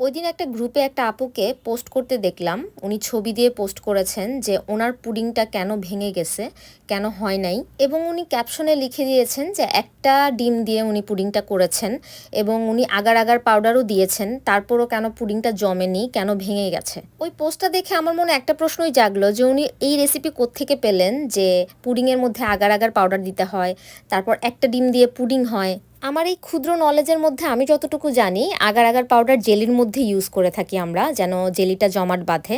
ওই দিন একটা গ্রুপে একটা আপুকে পোস্ট করতে দেখলাম। উনি ছবি দিয়ে পোস্ট করেছেন যে ওনার পুডিংটা কেন ভেঙে গেছে, কেন হয় নাই এবং উনি ক্যাপশনে লিখে দিয়েছেন যে একটা ডিম দিয়ে উনি পুডিংটা করেছেন এবং উনি আগার আগার পাউডারও দিয়েছেন, তারপরও কেন পুডিংটা জমেনি, কেন ভেঙে গেছে। ওই পোস্টটা দেখে আমার মনে একটা প্রশ্নই জাগলো যে উনি এই রেসিপি কোত্থেকে পেলেন যে পুডিংয়ের মধ্যে আগার আগার পাউডার দিতে হয়, তারপর একটা ডিম দিয়ে পুডিং হয় আমার এই ক্ষুদ্র নলেজের মধ্যে আমি যতটুকু জানি, আগার আগার পাউডার জেলির মধ্যে ইউজ করে থাকি আমরা, যেন জেলিটা জমাট বাঁধে।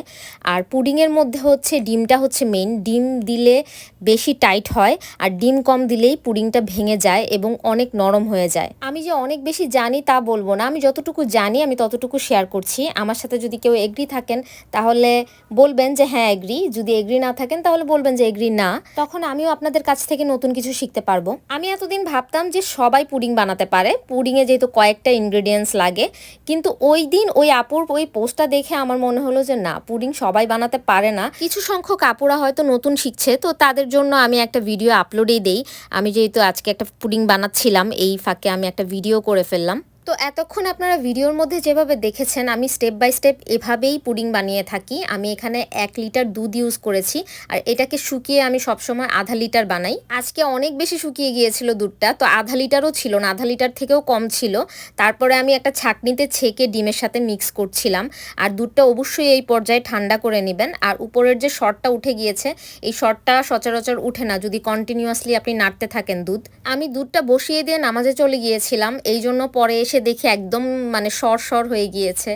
আর পুডিংয়ের মধ্যে হচ্ছে ডিমটা হচ্ছে মেইন ডিম দিলে বেশি টাইট হয়, আর ডিম কম দিলেই পুডিংটা ভেঙে যায় এবং অনেক নরম হয়ে যায়। আমি যে অনেক বেশি জানি তা বলব না, আমি যতটুকু জানি আমি ততটুকু শেয়ার করছি। আমার সাথে যদি কেউ এগ্রি থাকেন, তাহলে বলবেন যে হ্যাঁ এগ্রি যদি এগ্রি না থাকেন, তাহলে বলবেন যে এগ্রি না। তখন আমিও আপনাদের কাছ থেকে নতুন কিছু শিখতে পারব। আমি এতদিন ভাবতাম যে সবাই পুডিং বানাতে পারে। পুডিংয়ে যেহেতু কয়েকটা ইনগ্রেডিয়েন্টস লাগে। কিন্তু ওই দিন ওই আপুর ওই পোস্টটা দেখে আমার মনে হলো যে, না পুডিং সবাই বানাতে পারে না। কিছু সংখ্যক আপুরা হয়তো নতুন শিখছে, তো তাদের জন্য আমি একটা ভিডিও আপলোডেই দেই। আমি যেহেতু আজকে একটা পুডিং বানাচ্ছিলাম, এই ফাঁকে আমি একটা ভিডিও করে ফেললাম। তো এতক্ষণ আপনারা ভিডিওর মধ্যে যেভাবে দেখেছেন, আমি স্টেপ বাই স্টেপ এভাবেই পুডিং বানিয়ে থাকি। আমি এখানে এক লিটার দুধ ইউজ করেছি আর এটাকে শুকিয়ে আমি সবসময় আধা লিটার বানাই। আজকে অনেক বেশি শুকিয়ে গিয়েছিল দুধটা, তো আধা লিটারও ছিল না, আধা লিটার থেকেও কম ছিল। তারপরে আমি একটা ছাকনিতে ছেঁকে ডিমের সাথে মিক্স করছিলাম। আর দুধটা অবশ্যই এই পর্যায়ে ঠান্ডা করে নেবেন। আর উপরের যে শর্টটা উঠে গিয়েছে, এই শর্টটা সচরাচর উঠে না, যদি কন্টিনিউয়াসলি আপনি নাড়তে থাকেন দুধ। আমি দুধটা বসিয়ে দিয়ে নামাজে চলে গিয়েছিলাম, এই জন্য পরে এসে এসে দেখি একদম মানে সর সর হয়ে গিয়েছে।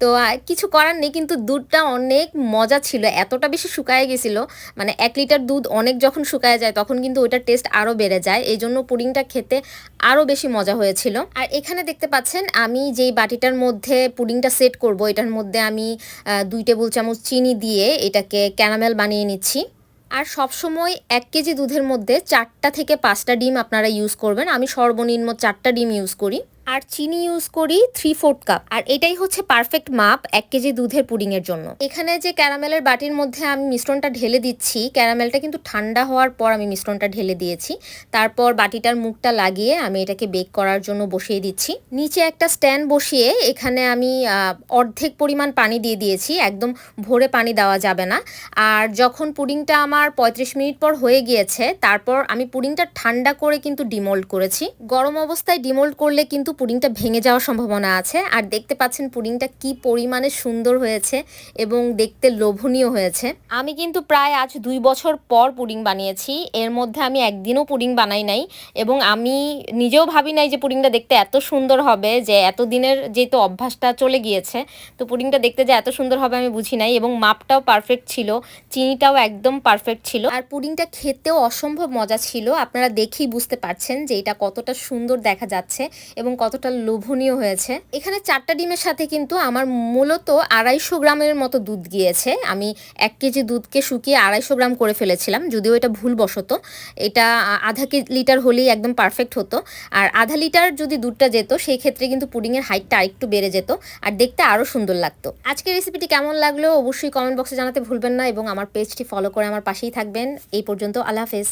তো কিছু করার নেই, কিন্তু দুধটা অনেক মজা ছিল, এতটা বেশি শুকায় গেছিল মানে এক লিটার দুধ অনেক যখন শুকায় যায়, তখন কিন্তু ওইটার টেস্ট আরও বেড়ে যায়। এই জন্য পুডিংটা খেতে আরও বেশি মজা হয়েছিল। আর এখানে দেখতে পাচ্ছেন, আমি যেই বাটিটার মধ্যে পুডিংটা সেট করব, এটার মধ্যে আমি দুই টেবিল চামচ চিনি দিয়ে এটাকে ক্যারামেল বানিয়ে নিচ্ছি। আর সবসময় এক কেজি দুধের মধ্যে চারটা থেকে পাঁচটা ডিম আপনারা ইউজ করবেন। আমি সর্বনিম্ন চারটা ডিম ইউজ করি। আর চিনি ইউজ করি থ্রি ফোর্থ কাপ আর এটাই হচ্ছে পারফেক্ট মাপ এক কেজি দুধের পুডিংয়ের জন্য। এখানে যে ক্যারামেলের বাটির মধ্যে আমি মিশ্রণটা ঢেলে দিচ্ছি, ক্যারামেলটা কিন্তু ঠান্ডা হওয়ার পর আমি মিশ্রণটা ঢেলে দিয়েছি। তারপর বাটিটার মুখটা লাগিয়ে আমি এটাকে বেক করার জন্য বসিয়ে দিচ্ছি। নিচে একটা স্ট্যান্ড বসিয়ে এখানে আমি অর্ধেক পরিমাণ পানি দিয়ে দিয়েছি, একদম ভরে পানি দেওয়া যাবে না। আর যখন পুডিংটা আমার পঁয়ত্রিশ মিনিট পর হয়ে গিয়েছে, তারপর আমি পুডিংটা ঠান্ডা করে কিন্তু ডিমোল্ড করেছি। গরম অবস্থায় ডিমোল্ড করলে কিন্তু পুডিংটা ভেঙে যাওয়ার সম্ভাবনা আছে। আর দেখতে পাচ্ছেন পুডিংটা কি পরিমাণে সুন্দর হয়েছে এবং দেখতে লোভনীয় হয়েছে। আমি কিন্তু প্রায় আজ দুই বছর পর পুডিং বানিয়েছি। এর মধ্যে আমি একদিনও পুডিং বানাই নাই এবং আমি নিজেও ভাবি নাই যে পুডিংটা দেখতে এত সুন্দর হবে যে এত দিনের যেহেতু অভ্যাসটা চলে গিয়েছে তো পুডিংটা দেখতে যে এত সুন্দর হবে আমি বুঝি নাই এবং মাপটাও পারফেক্ট ছিল চিনিটাও একদম পারফেক্ট ছিল। আর পুডিংটা খেতেও অসম্ভব মজা ছিল। আপনারা দেখেই বুঝতে পারছেন যে এটা কতটা সুন্দর দেখা যাচ্ছে এবং কতটা লোভনীয় হয়েছে। এখানে চারটা ডিমের সাথে কিন্তু আমার মূলত আড়াইশো গ্রামের মতো দুধ গিয়েছে। আমি এক কেজি দুধকে শুকিয়ে আড়াইশো গ্রাম করে ফেলেছিলাম, যদিও এটা ভুলবশত। এটা আধা কেজি লিটার হলেই একদম পারফেক্ট হতো। আর আধা লিটার যদি দুধটা যেত সেই ক্ষেত্রে কিন্তু পুডিংয়ের হাইটটা আরেকটু বেড়ে যেত আর দেখতে আরও সুন্দর লাগতো। আজকের রেসিপিটি কেমন লাগল অবশ্যই কমেন্ট বক্সে জানাতে ভুলবেন না এবং আমার পেজটি ফলো করে আমার পাশেই থাকবেন। এই পর্যন্ত আল্লাহ হাফেজ।